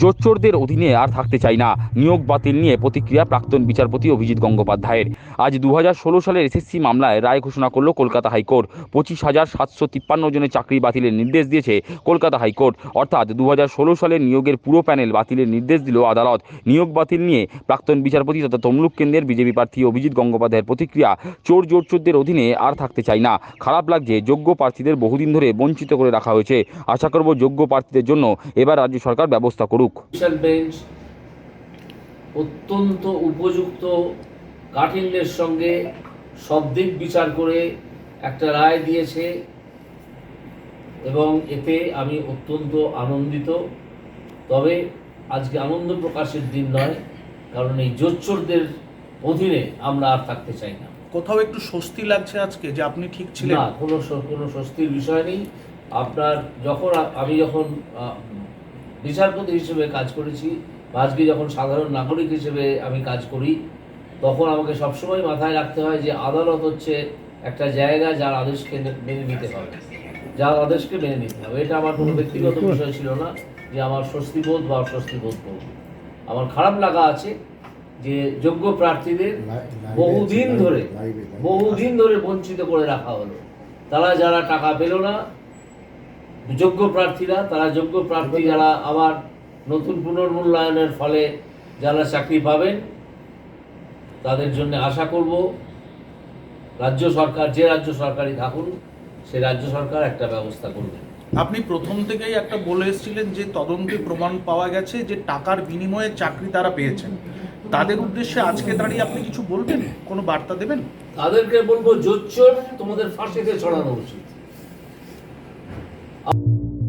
জোচ্চোরদের অধীনে আর থাকতে চাই না। নিয়োগ বাতিল নিয়ে প্রতিক্রিয়া প্রাক্তন বিচারপতি অভিজিৎ গঙ্গোপাধ্যায়ের। আজ দু হাজার ষোলো সালের এসএসসি মামলায় রায় ঘোষণা করল কলকাতা হাইকোর্ট। পঁচিশ হাজার সাতশো তিপ্পান্ন জনের চাকরি বাতিলের নির্দেশ দিয়েছে কলকাতা হাইকোর্ট। অর্থাৎ দু হাজার ষোলো সালের নিয়োগের পুরো প্যানেল বাতিলের নির্দেশ দিল আদালত। নিয়োগ বাতিল নিয়ে প্রাক্তন বিচারপতি তথা তমলুক কেন্দ্রের বিজেপি প্রার্থী অভিজিৎ গঙ্গোপাধ্যায়ের প্রতিক্রিয়া চোর জোরচোরদের অধীনে আর থাকতে চাই না। খারাপ লাগছে যোগ্য প্রার্থীদের বহুদিন ধরে বঞ্চিত করে রাখা হয়েছে। আশা করব যোগ্য প্রার্থীদের জন্য এবার রাজ্য সরকার ব্যবস্থা করুক। ডিভিশন বেঞ্চ অত্যন্ত উপযুক্ত কাঠিন্যের সঙ্গে সব দিক বিচার করে একটা রায় দিয়েছে এবং এতে আমি অত্যন্ত আনন্দিত। তবে আজকে আনন্দ প্রকাশের দিন নয় কারণ এই জোচ্চোরদের অধীনে আমরা আর থাকতে চাই না। কোথাও একটু স্বস্তি লাগছে আজকে যে আপনি ঠিক ছিলেন? না কোনো কোনো স্বস্তির বিষয় নেই। আপনার যখন আমি যখন বিচারপতি হিসেবে কাজ করেছি। আজকে যখন সাধারণ নাগরিক হিসেবে আমি কাজ করি তখন আমাকে সবসময় মাথায় রাখতে হয় যে আদালত হচ্ছে একটা জায়গা যার আদেশকে মেনে নিতে হবে। যার আদেশকে মেনে নিতে হবে। এটা আমার কোনো ব্যক্তিগত বিষয় ছিল না যে আমার স্বস্তিবোধ বা অস্বস্তিবোধ করব আমার খারাপ লাগা আছে যে যোগ্য প্রার্থীদের বহুদিন ধরে বহুদিন ধরে বঞ্চিত করে রাখা হলো। তারা যারা টাকা পেল না যোগ্য প্রার্থীরা তারা যোগ্য প্রার্থী যারা আবার নতুন পুনর্মূল্যায়নের ফলে যারা চাকরি পাবেন তাদের জন্য আশা করব রাজ্য সরকার যে রাজ্য সরকারই থাকুন সে রাজ্য সরকার একটা ব্যবস্থা করবে। আপনি প্রথম থেকেই একটা বলে এসেছিলেন যে তদন্তে প্রমাণ পাওয়া গেছে যে টাকার বিনিময়ে চাকরি তারা পেয়েছেন। তাদের উদ্দেশ্যে আজকে দাঁড়িয়ে আপনি কিছু বলবেন? কোনো বার্তা দেবেন? তাদেরকে বলব জোচ্চোর তোমাদের ফাঁসিতে ছড়ানো উচিত। Oh.